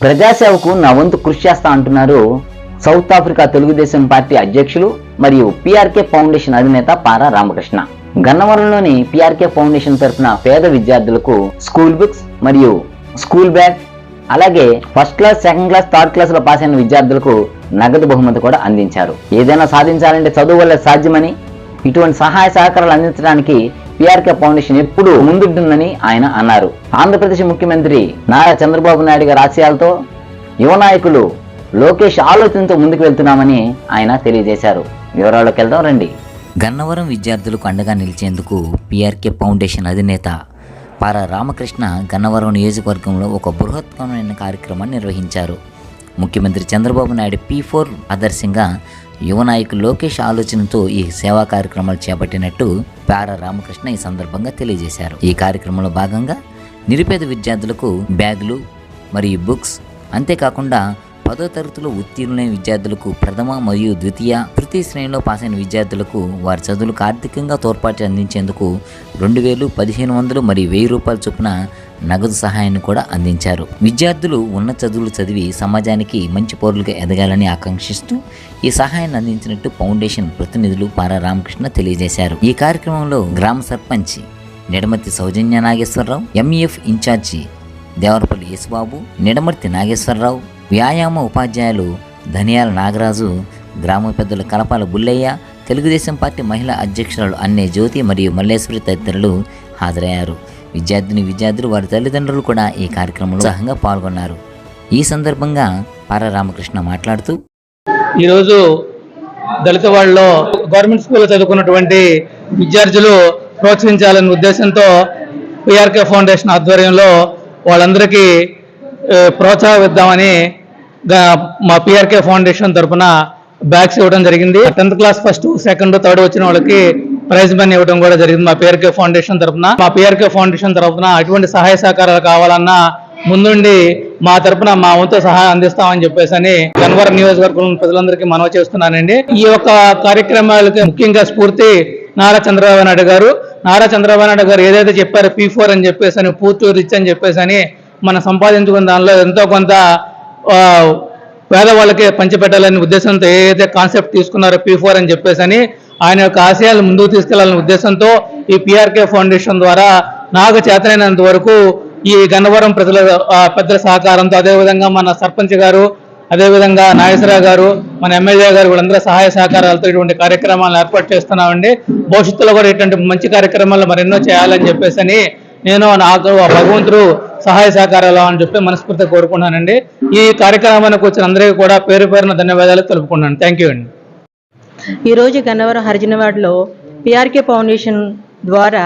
ప్రజాసేవకు నా వంతు కృషి చేస్తా అంటున్నారు సౌత్ ఆఫ్రికా తెలుగుదేశం పార్టీ అధ్యక్షులు మరియు పిఆర్కే ఫౌండేషన్ అధినేత పారా రామకృష్ణ. గన్నవరంలోని పిఆర్కే ఫౌండేషన్ తరఫున పేద విద్యార్థులకు స్కూల్ బుక్స్ మరియు స్కూల్ బ్యాగ్ అలాగే first class second class third క్లాస్లో పాస్ అయిన విద్యార్థులకు నగదు బహుమతి కూడా అందించారు. ఏదైనా సాధించాలంటే చదువు వల్ల సాధ్యమని ఇటువంటి సహాయ సహకారాలు అందించడానికి టీఆర్కే ఫౌండేషన్ ఎప్పుడూ ముందుంటుందని ఆయన అన్నారు. ఆంధ్రప్రదేశ్ ముఖ్యమంత్రి నారా చంద్రబాబు నాయుడు గారి ఆశయాలతో యువ నాయకులు లోకేష్ ఆలోచనతో ముందుకు వెళ్తున్నామని ఆయన తెలియజేశారు. వివరాల్లోకి వెళ్దాం రండి. గన్నవరం విద్యార్థులకు అండగా నిలిచేందుకు పిఆర్కే ఫౌండేషన్ అధినేత పార రామకృష్ణ గన్నవరం నియోజకవర్గంలో ఒక బృహత్తమైన కార్యక్రమాన్ని నిర్వహించారు. ముఖ్యమంత్రి చంద్రబాబు నాయుడు పీ ఫోర్ ఆదర్శంగా యువ నాయకులు లోకేష్ ఆలోచనతో ఈ సేవా కార్యక్రమాలు చేపట్టినట్టు పార రామకృష్ణ ఈ సందర్భంగా తెలియజేశారు. ఈ కార్యక్రమంలో భాగంగా నిరుపేద విద్యార్థులకు బ్యాగులు మరియు బుక్స్ అంతేకాకుండా పదో తరగతిలో ఉత్తీర్ణులైన విద్యార్థులకు ప్రథమ మరియు ద్వితీయ తృతీయ శ్రేణిలో పాస్ అయిన విద్యార్థులకు వారి చదువులకు ఆర్థికంగా తోడ్పాటు అందించేందుకు రెండు వేలు పదిహేను వందలు మరియు వెయ్యి రూపాయల చొప్పున నగదు సహాయాన్ని కూడా అందించారు. విద్యార్థులు ఉన్న చదువులు చదివి సమాజానికి మంచి పౌరులుగా ఎదగాలని ఆకాంక్షిస్తూ ఈ సహాయాన్ని అందించినట్టు ఫౌండేషన్ ప్రతినిధులు పారా రామకృష్ణ తెలియజేశారు. ఈ కార్యక్రమంలో గ్రామ సర్పంచ్ నిడమతి సౌజన్య నాగేశ్వరరావు ఎంఈఎఫ్ ఇన్ఛార్జి దేవరపల్లి యేసుబాబు నిడమర్తి నాగేశ్వరరావు వ్యాయామ ఉపాధ్యాయులు ధనియాల నాగరాజు గ్రామ పెద్దలు కలపాల బుల్లయ్య తెలుగుదేశం పార్టీ మహిళా అధ్యక్షురాలు అన్నే జ్యోతి మరియు మల్లేశ్వరి తదితరులు హాజరయ్యారు. విద్యార్థిని విద్యార్థులు వారి తల్లిదండ్రులు కూడా ఈ కార్యక్రమంలో ఉత్సాహంగా పాల్గొన్నారు. ఈ సందర్భంగా పార రామకృష్ణ మాట్లాడుతూ ఈరోజు దళిత వాళ్ళలో గవర్నమెంట్ స్కూల్లో చదువుకున్నటువంటి విద్యార్థులు ప్రోత్సహించాలనే ఉద్దేశంతో పిఆర్కే ఫౌండేషన్ ఆధ్వర్యంలో వాళ్ళందరికీ ప్రోత్సాహిద్దామని మా పిఆర్కే ఫౌండేషన్ తరఫున బ్యాగ్స్ ఇవ్వడం జరిగింది. Tenth class first second third వచ్చిన వాళ్ళకి ప్రైజ్ మనీ ఇవ్వడం కూడా జరిగింది. మా పిఆర్కే ఫౌండేషన్ తరఫున. మా పిఆర్కే ఫౌండేషన్ తరఫున అటువంటి సహాయ సహకారాలు కావాలన్నా ముందుండి మా తరపున మా వంతు సహాయం అందిస్తామని చెప్పేసి అని గన్వరం నియోజకవర్గం ప్రజలందరికీ మనవి చేస్తున్నానండి. ఈ యొక్క కార్యక్రమాలకి ముఖ్యంగా స్ఫూర్తి నారా చంద్రబాబు నాయుడు గారు. నారా చంద్రబాబు నాయుడు గారు ఏదైతే చెప్పారో పీ ఫోర్ అని చెప్పేసి అని పూర్తి రిచ్ అని చెప్పేసి అని మనం సంపాదించుకున్న దానిలో ఎంతో కొంత పేదవాళ్ళకే పంచిపెట్టాలనే ఉద్దేశంతో ఏదైతే కాన్సెప్ట్ తీసుకున్నారో పీ ఫోర్ అని చెప్పేసి అని ఆయన యొక్క ఆశయాలు ముందుకు తీసుకెళ్ళాలనే ఉద్దేశంతో ఈ పిఆర్కే ఫౌండేషన్ ద్వారా నాకు చేతనైనంత వరకు ఈ గన్నవరం ప్రజల పెద్దల సహకారంతో అదేవిధంగా మన సర్పంచ్ గారు అదేవిధంగా నాగేశ్వరరావు గారు మన ఎమ్మెల్యే గారు వీళ్ళందరూ సహాయ సహకారాలతో ఇటువంటి కార్యక్రమాలను ఏర్పాటు చేస్తున్నామండి. భవిష్యత్తులో కూడా ఇటువంటి మంచి కార్యక్రమాలు మరెన్నో చేయాలని చెప్పేసి అని నేను నాకు భగవంతుడు సహాయ సహకారాలు అని చెప్పి మనస్ఫూర్తిగా కోరుకున్నానండి ఈ కార్యక్రమానికి వచ్చిన అందరికీ కూడా పేరు పేరున ధన్యవాదాలు తెలుపుకున్నాను థ్యాంక్ యూ అండి. ఈరోజు గన్నవరం హరిజనవాడలో పిఆర్కే ఫౌండేషన్ ద్వారా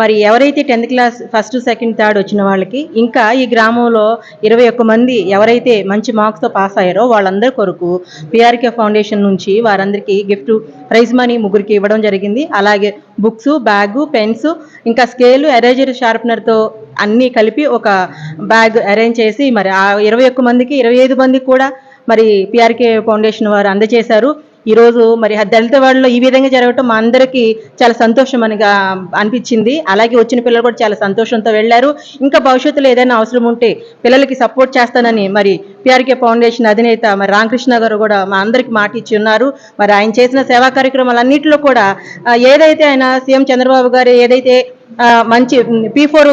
మరి ఎవరైతే tenth class first second third వచ్చిన వాళ్ళకి ఇంకా ఈ గ్రామంలో ఇరవై ఒక్క మంది ఎవరైతే మంచి మార్క్స్తో పాస్ అయ్యారో వాళ్ళందరి కొరకు పిఆర్కే ఫౌండేషన్ నుంచి వారందరికీ గిఫ్ట్ ప్రైజ్ మనీ ముగ్గురికి ఇవ్వడం జరిగింది. అలాగే బుక్స్ బ్యాగు పెన్స్ ఇంకా స్కేలు ఎరేజర్ షార్ప్నర్తో అన్నీ కలిపి ఒక బ్యాగ్ అరేంజ్ చేసి మరి ఆ ఇరవై ఒక్క మందికి ఇరవై ఐదు మందికి కూడా మరి పిఆర్కే ఫౌండేషన్ వారు అందజేశారు. ఈరోజు మరి దళిత వాళ్ళలో ఈ విధంగా జరగటం మా అందరికీ చాలా సంతోషం అనిగా అనిపించింది. అలాగే వచ్చిన పిల్లలు కూడా చాలా సంతోషంతో వెళ్ళారు. ఇంకా భవిష్యత్తులో ఏదైనా అవసరం ఉంటే పిల్లలకి సపోర్ట్ చేస్తానని మరి పిఆర్కే ఫౌండేషన్ అధినేత మరి రామకృష్ణ గారు కూడా మా అందరికి మాట ఇచ్చి ఉన్నారు. మరి ఆయన చేసిన సేవా కార్యక్రమాలన్నింటిలో కూడా ఏదైతే ఆయన సీఎం చంద్రబాబు గారు ఏదైతే మంచి పీ ఫోర్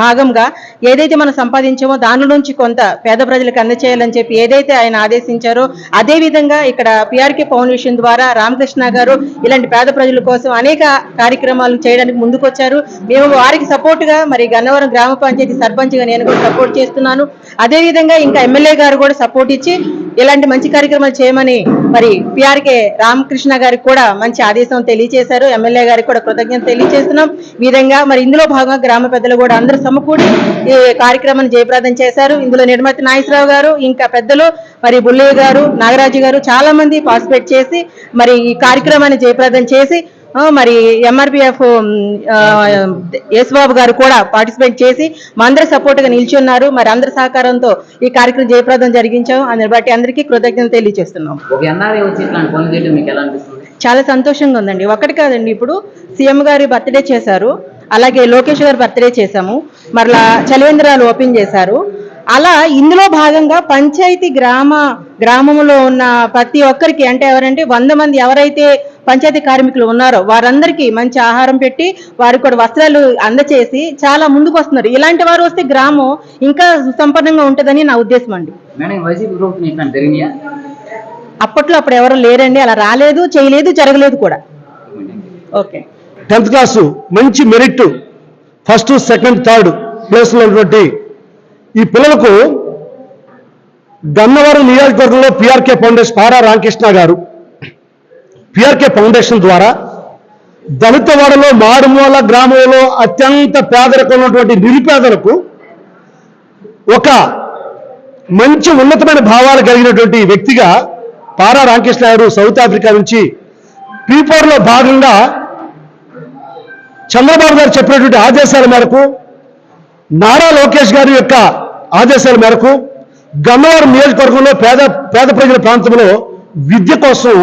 భాగంగా ఏదైతే మనం సంపాదించామో దాని నుంచి కొంత పేద ప్రజలకు అందచేయాలని చెప్పి ఏదైతే ఆయన ఆదేశించారో అదే విధంగా ఇక్కడ పిఆర్కే ఫౌండేషన్ ద్వారా రామకృష్ణ గారు ఇలాంటి పేద ప్రజల కోసం అనేక కార్యక్రమాలు చేయడానికి ముందుకొచ్చారు. మేము వారికి సపోర్ట్గా మరి గన్నవరం గ్రామ పంచాయతీ సర్పంచ్గా నేను కూడా సపోర్ట్ చేస్తున్నాను. అదేవిధంగా ఇంకా ఎమ్మెల్యే గారు కూడా సపోర్ట్ ఇచ్చి ఇలాంటి మంచి కార్యక్రమాలు చేయమని మరి పిఆర్కే రామకృష్ణ గారికి కూడా మంచి ఆదేశం తెలియజేశారు ఎమ్మెల్యే గారికి కూడా కృతజ్ఞత తెలియజేస్తున్నాం విధంగా మరి ఇందులో భాగంగా గ్రామ పెద్దలు కూడా అందరూ సమకూడి ఈ కార్యక్రమాన్ని జయప్రదం చేశారు. ఇందులో నిర్మతి నాగేశ్వరరావు గారు ఇంకా పెద్దలు మరి బుల్లయ్య గారు నాగరాజు గారు చాలా మంది పార్టిసిపేట్ చేసి మరి ఈ కార్యక్రమాన్ని జయప్రదం చేసి మరి ఎంఆర్పిఎఫ్ యేసుబాబు గారు కూడా పార్టిసిపేట్ చేసి మా అందరి సపోర్ట్గా నిల్చున్నారు. మరి అందరి సహకారంతో ఈ కార్యక్రమం జయప్రదం జరిగించాం. అందుని బట్టి అందరికీ కృతజ్ఞత తెలియజేస్తున్నాం. చాలా సంతోషంగా ఉందండి. ఒకటి కాదండి ఇప్పుడు సీఎం గారి బర్త్డే చేశారు. అలాగే లోకేష్ గారి బర్త్డే చేశాము. మరలా చలివేంద్రాలు ఓపెన్ చేశారు. అలా ఇందులో భాగంగా పంచాయతీ గ్రామ గ్రామంలో ఉన్న ప్రతి ఒక్కరికి అంటే ఎవరంటే వంద మంది ఎవరైతే పంచాయతీ కార్మికులు ఉన్నారో వారందరికీ మంచి ఆహారం పెట్టి వారికి కూడా వస్త్రాలు అందచేసి చాలా ముందుకు వస్తున్నారు. ఇలాంటి వారు వస్తే గ్రామం ఇంకా సుసంపన్నంగా ఉంటుందని నా ఉద్దేశం అండి. అప్పట్లో అప్పుడు ఎవరు లేరండి అలా రాలేదు చేయలేదు జరగలేదు కూడా. ఓకే. టెన్త్ క్లాసు మంచి మెరిట్ ఫస్ట్ సెకండ్ థర్డ్ ప్లేస్లో ఉన్నటువంటి ఈ పిల్లలకు గన్నవరం నియోజకవర్గంలో పిఆర్కే ఫౌండేషన్ పారా రామకృష్ణ గారు పిఆర్కే ఫౌండేషన్ ద్వారా దళితవాడలో మారుమూల గ్రామంలో అత్యంత పేదరికం ఉన్నటువంటి నిరుపేదలకు ఒక మంచి ఉన్నతమైన భావాలు కలిగినటువంటి వ్యక్తిగా పారా రామకృష్ణ గారు సౌత్ ఆఫ్రికా నుంచి పీపోర్లో భాగంగా చంద్రబాబు గారు చెప్పినటువంటి ఆదేశాల మేరకు నారా లోకేష్ గారి యొక్క ఆదేశాల మేరకు గన్నవరం నియోజకవర్గంలో పేద పేద ప్రజల ప్రాంతంలో విద్య కోసం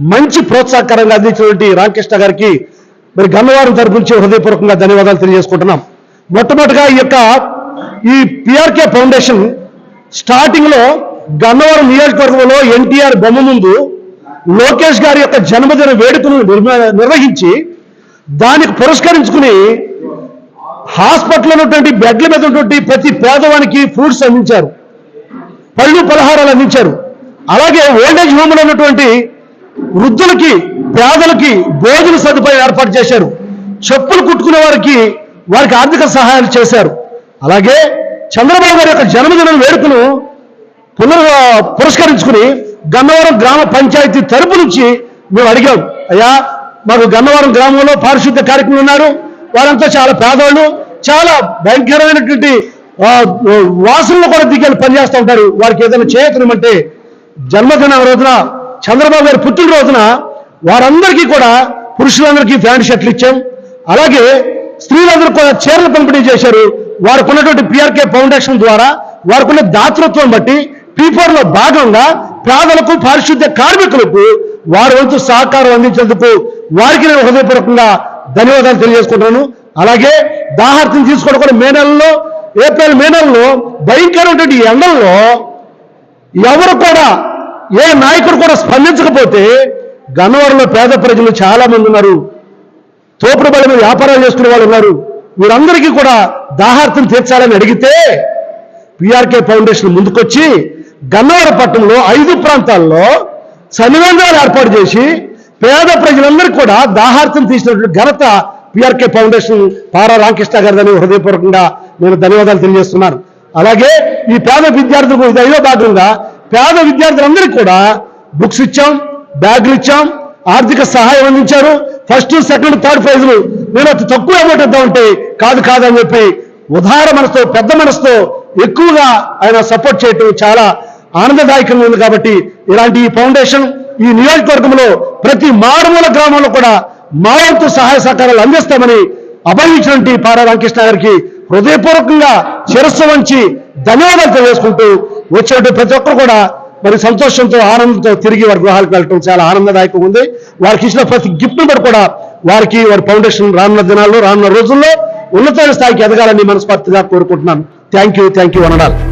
మంచి ప్రోత్సాహకరంగా అందించినటువంటి రామకృష్ణ గారికి మరి గన్నవరం తరపు నుంచి హృదయపూర్వకంగా ధన్యవాదాలు తెలియజేసుకుంటున్నాం. మొట్టమొదటిగా ఈ యొక్క ఈ పిఆర్కే ఫౌండేషన్ స్టార్టింగ్లో గన్నవరం నియోజకవర్గంలో ఎన్టీఆర్ బొమ్మ ముందు లోకేష్ గారి యొక్క జన్మదిన వేడుకను నిర్మ- నిర్వహించి దానికి పురస్కరించుకుని హాస్పిటల్ ఉన్నటువంటి బెడ్ల మీద ఉన్నటువంటి ప్రతి పేదవానికి ఫ్రూట్స్ అందించారు. పళ్ళు పలహారాలు అందించారు. అలాగే ఓల్డేజ్ హోమ్లో ఉన్నటువంటి వృద్ధులకి పేదలకి భోజన సదుపాయం ఏర్పాటు చేశారు. చెప్పులు కుట్టుకునే వారికి వారికి ఆర్థిక సహాయాలు చేశారు. అలాగే చంద్రబాబు గారి యొక్క జన్మదిన వేడుకను పునర్ పురస్కరించుకుని గన్నవరం గ్రామ పంచాయతీ తరపు నుంచి మేము అడిగాం. అయ్యా మాకు గన్నవరం గ్రామంలో పారిశుద్ధ్య కార్యక్రమం ఉన్నారు. వారంతా చాలా పేదవాళ్ళు చాలా భయంకరమైనటువంటి ఆ, వాసనలు కూడా దిగ్గలు పనిచేస్తూ ఉంటారు. వారికి ఏదైనా చేయకనమంటే జన్మదిన రోజున చంద్రబాబు గారి పుట్టినరోజున వారందరికీ కూడా పురుషులందరికీ ప్యాంట్ షర్ట్లు ఇచ్చాం. అలాగే స్త్రీలందరూ కూడా చీరలు పంపిణీ చేశారు. వారికి ఉన్నటువంటి పిఆర్కే ఫౌండేషన్ ద్వారా వారికి ఉన్న దాతృత్వం బట్టి పీపర్లో భాగంగా పేదలకు పారిశుద్ధ్య కార్మికులకు వారి వంతు సహకారం అందించేందుకు వారికి నేను హృదయపూర్వకంగా ధన్యవాదాలు తెలియజేసుకుంటున్నాను. అలాగే దాహార్తిని తీసుకోవడం కూడా మే నెలలో ఏప్రిల్ మే నెలలో భయంకరమైనటువంటి ఎండల్లో ఎవరు కూడా ఏ నాయకుడు కూడా స్పందించకపోతే గన్నవరంలో పేద ప్రజలు చాలా మంది ఉన్నారు. తోపుడు బలి మీద వ్యాపారాలు చేసుకునే వాళ్ళు ఉన్నారు. వీరందరికీ కూడా దాహార్థం తీర్చాలని అడిగితే పిఆర్కే ఫౌండేషన్ ముందుకొచ్చి గన్నవరం పట్టణంలో ఐదు ప్రాంతాల్లో సన్నివేంద్రాలు ఏర్పాటు చేసి పేద ప్రజలందరికీ కూడా దాహార్తం తీసినటువంటి ఘనత పిఆర్కే ఫౌండేషన్ పారా రామకృష్ణ గారిదని హృదయపూర్వకంగా నేను ధన్యవాదాలు తెలియజేస్తున్నాను. అలాగే ఈ పేద విద్యార్థులకు ఇది ఐదో భాగంగా పేద విద్యార్థులందరికీ కూడా బుక్స్ ఇచ్చాం బ్యాగులు ఇచ్చాం ఆర్థిక సహాయం అందించారు. ఫస్ట్ సెకండ్ థర్డ్ ప్రైజులు నేను అతి తక్కువ అమౌంట్ ఇద్దామంటే కాదు కాదని చెప్పి ఉదార మనసుతో పెద్ద మనసుతో ఎక్కువగా ఆయన సపోర్ట్ చేయటం చాలా ఆనందదాయకంగా ఉంది కాబట్టి ఇలాంటి ఈ ఫౌండేషన్ ఈ నియోజకవర్గంలో ప్రతి మారుమూల గ్రామంలో కూడా మా సహాయ సహకారాలు అందిస్తామని అభయించినటువంటి పారా రామకృష్ణ గారికి హృదయపూర్వకంగా శిరస్సు వంచి ధన్యవాదాలు తెలియజేసుకుంటూ వచ్చేటువంటి ప్రతి ఒక్కరు కూడా మరి సంతోషంతో ఆనందంతో తిరిగి వారి గృహాలకు వెళ్ళటం చాలా ఆనందదాయకంగా ఉంది. వారికి ఇచ్చిన ప్రతి గిఫ్ట్ బట్టి కూడా వారికి వారి ఫౌండేషన్ రానున్న దినాల్లో రానున్న రోజుల్లో ఉన్నతమైన స్థాయికి ఎదగాలని మనస్ఫూర్తిగా కోరుకుంటున్నాను. Thank you thank you అనడాలి